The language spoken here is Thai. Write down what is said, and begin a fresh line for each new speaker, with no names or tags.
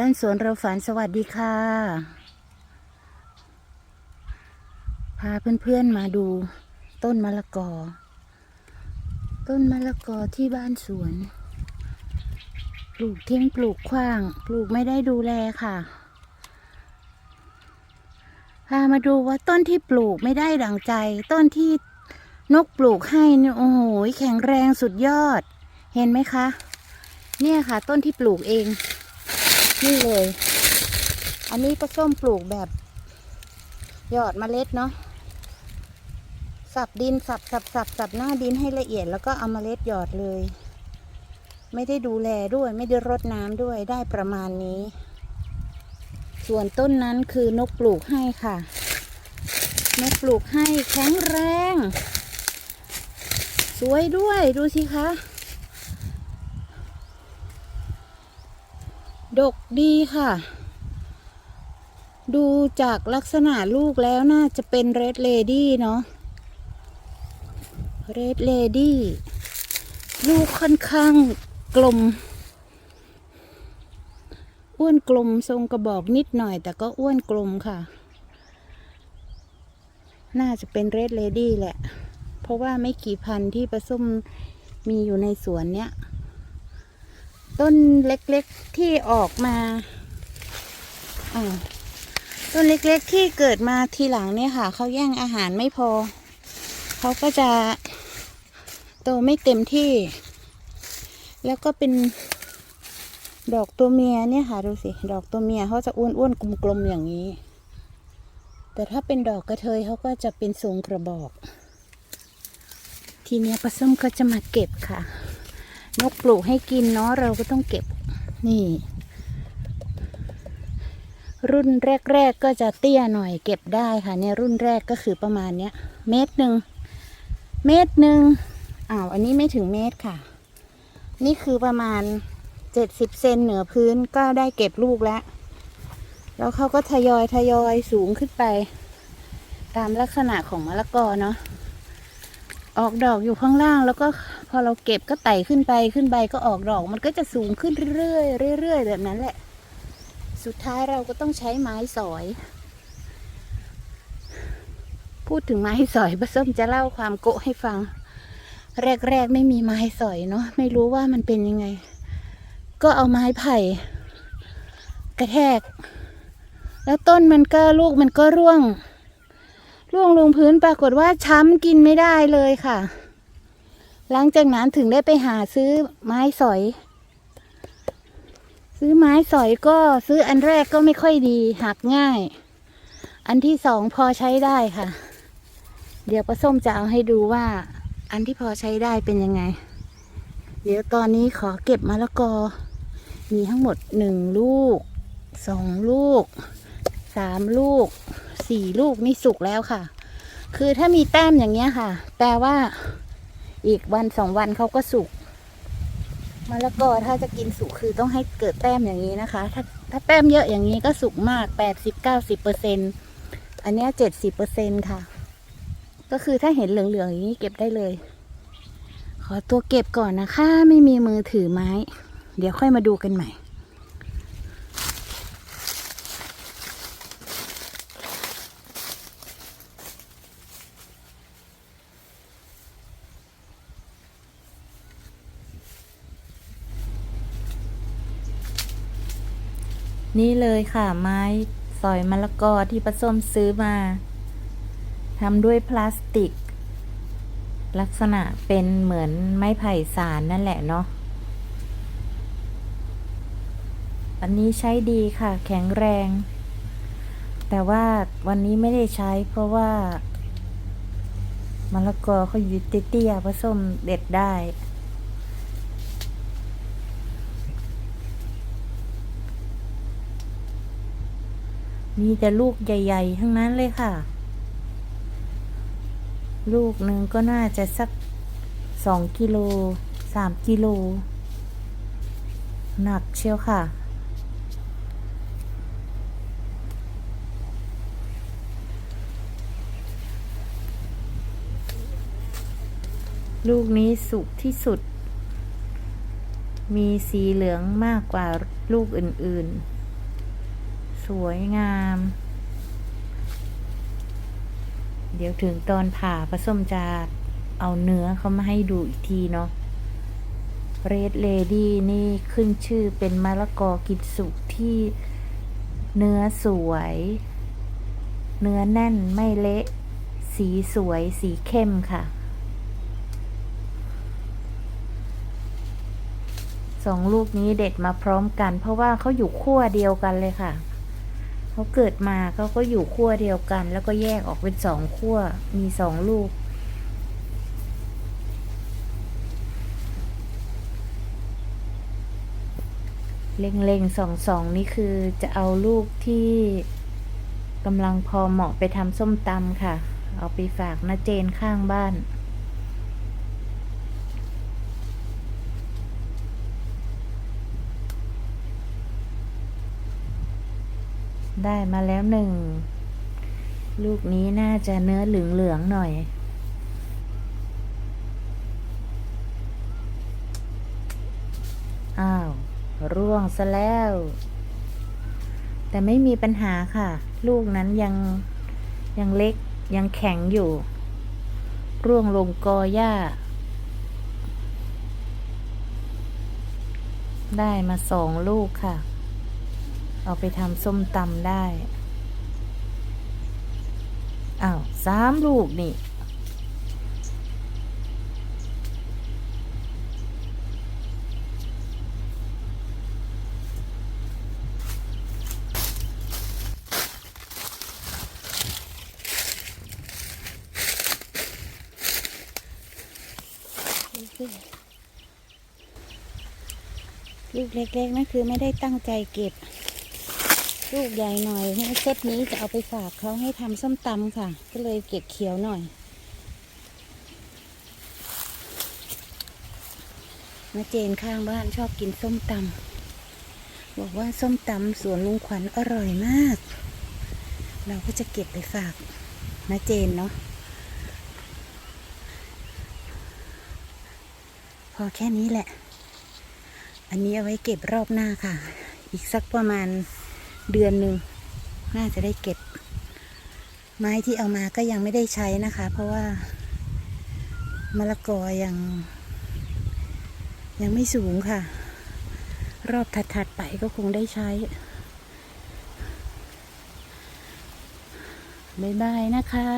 บ้านสวนเราฝันสวัสดีค่ะ พาเพื่อนๆมาดูต้นมะละกอ ต้นมะละกอที่บ้านสวน ปลูกทิ้งปลูกขว้าง ปลูกไม่ได้ดูแลค่ะ พามาดูว่าต้นที่ปลูกไม่ได้ดังใจ ต้นที่นกปลูกให้นี่โอ้โหแข็งแรงสุดยอด เห็นไหมคะ เนี่ยค่ะ ต้นที่ปลูกเอง นี่เลย อันนี้ก็ส้มปลูกแบบหยอดเมล็ดเนาะสับดินสับสับสับสับหน้าดินให้ละเอียดแล้วก็เอาเมล็ดหยอดเลย ไม่ได้ดูแลด้วยไม่ได้รดน้ำด้วยได้ประมาณนี้ ส่วนต้นนั้นคือนกปลูกให้ค่ะ นกปลูกให้แข็งแรง สวยด้วยดูสิคะ ดกดีค่ะ ดูจากลักษณะลูกแล้วน่าจะเป็นเรดเลดี้เนาะเรดเลดี้ลูกค่อนข้างกลม อ้วนกลมทรงกระบอกนิดหน่อย แต่ก็อ้วนกลมค่ะ น่าจะเป็นเรดเลดี้แหละ เพราะว่าไม่กี่พันที่ผสมมีอยู่ในสวนเนี้ย ต้นเล็กๆที่ออกมาอ่าต้นเล็กๆที่เกิดมาทีหลังเนี่ยค่ะเขาแย่งอาหารไม่พอเขาก็จะโตไม่เต็มที่ แล้วก็เป็นดอกตัวเมียเนี่ยค่ะดูสิดอกตัวเมียเขาจะอ้วนๆกลมๆอย่างนี้ แต่ถ้าเป็นดอกกระเทยเขาก็จะเป็นทรงกระบอก ทีนี้ปลาส้มก็จะมาเก็บค่ะ นกปลูกให้กินเนาะเราก็ต้องเก็บนี่ รุ่นแรกๆก็จะเตี้ยหน่อยเก็บได้ค่ะเนี่ยรุ่นแรกก็คือประมาณเนี้ยเมตรหนึ่งเมตรหนึ่งอ้าวอันนี้ไม่ถึงเมตรค่ะ นี่คือประมาณเจ็ดสิบเซนเหนือพื้นก็ได้เก็บลูกแล้ว แล้วเขาก็ทยอยทยอยสูงขึ้นไป ตามลักษณะของมะละกอเนาะออกดอกอยู่ข้างล่างแล้วก็ พอเราเก็บก็ไต่ขึ้นไปขึ้นใบก็ออกดอก มันก็จะสูงขึ้นเรื่อยๆเรื่อยๆแบบนั้นแหละ สุดท้ายเราก็ต้องใช้ไม้สอย พูดถึงไม้สอยป้าส้มจะเล่าความโกะให้ฟัง แรกๆไม่มีไม้สอยเนาะไม่รู้ว่ามันเป็นยังไง ก็เอาไม้ไผ่ กระแทก แล้วต้นมันก็ลูกมันก็ร่วง ร่วงลงพื้นปรากฏว่าช้ำกินไม่ได้เลยค่ะ หลังจากนั้นถึงได้ไปหาซื้อไม้สอย ซื้อไม้สอยก็ซื้ออันแรกก็ไม่ค่อยดีหักง่าย อันที่สองพอใช้ได้ค่ะ เดี๋ยวป้าส้มจะเอาให้ดูว่า อันที่พอใช้ได้เป็นยังไง เดี๋ยวตอนนี้ขอเก็บมะละกอ มีทั้งหมดหนึ่งลูกสองลูกสามลูกสี่ลูกนี่สุกแล้วค่ะ คือถ้ามีแต้มอย่างเงี้ยค่ะ แปลว่า อีกวันสองวันเขาก็สุกมะละกอถ้าจะกินสุกคือต้องให้เกิดแต้มอย่างนี้นะคะ ถ้าถ้าแต้มเยอะอย่างนี้ก็สุกมากแปดสิบเก้าสิบเปอร์เซ็นอันนี้เจ็ดสิบเปอร์เซ็นค่ะ ก็คือถ้าเห็นเหลืองๆอย่างนี้เก็บได้เลย ขอตัวเก็บก่อนนะคะ ไม่มีมือถือไม้ เดี๋ยวค่อยมาดูกันใหม่ นี่เลยค่ะ ไม้สอยมะละกอที่ป้าส้มซื้อมาทำด้วยพลาสติก ลักษณะเป็นเหมือนไม้ไผ่สารนั่นแหละเนาะอันนี้ใช้ดีค่ะ แข็งแรง แต่ว่าวันนี้ไม่ได้ใช้เพราะว่ามะละกอเขาอยู่เตี้ยๆป้าส้มเด็ดได้ มีแต่ลูกใหญ่ ๆ ทั้งนั้นเลยค่ะ ลูกหนึ่งก็น่าจะสักสองกิโลสามกิโล หนักเชียวค่ะ ลูกนี้สุกที่สุด มีสีเหลืองมากกว่าลูกอื่น ๆ สวยงาม เดี๋ยวถึงตอนผ่าผสมจะเอาเนื้อเขามาให้ดูอีกทีเนาะเรดเลดี้นี่ขึ้นชื่อเป็นมะละกอกินสุกที่เนื้อสวย เนื้อแน่นไม่เละ สีสวยสีเข้มค่ะสองลูกนี้เด็ดมาพร้อมกัน เพราะว่าเขาอยู่ขั้วเดียวกันเลยค่ะ เขาเกิดมาเขาก็อยู่ขั้วเดียวกัน แล้วก็แยกออกเป็นสองขั้วมีสองลูก เล็งๆสองสองนี่คือจะเอาลูกที่กำลังพอเหมาะไปทำส้มตำค่ะ เอาไปฝากนาเจนข้างบ้าน ได้มาแล้วหนึ่ง ลูกนี้น่าจะเนื้อเหลืองๆหน่อย อ้าว ร่วงซะแล้ว แต่ไม่มีปัญหาค่ะ ลูกนั้นยัง ยังเล็กยังแข็งอยู่ ร่วงลงกอหญ้า ได้มาสองลูกค่ะ เอาไปทำส้มตำได้อ้าวสามลูกนี่ ลูกเล็กๆนั่นคือไม่ได้ตั้งใจเก็บ ลูกใหญ่หน่อยเซตนี้จะเอาไปฝากเขาให้ทำส้มตำค่ะ ก็เลยเก็บเขียวหน่อยนาเจนข้างบ้านชอบกินส้มตำบอกว่าส้มตำสวนลุงขวัญอร่อยมาก เราก็จะเก็บไปฝากนาเจนเนาะพอแค่นี้แหละ อันนี้เอาไว้เก็บรอบหน้าค่ะ อีกสักประมาณ เดือนหนึ่งน่าจะได้เก็บ ไม้ที่เอามาก็ยังไม่ได้ใช้นะคะ เพราะว่ามะละกอยัง ยังไม่สูงค่ะ รอบถัดๆไปก็คงได้ใช้บ๊ายบายนะคะ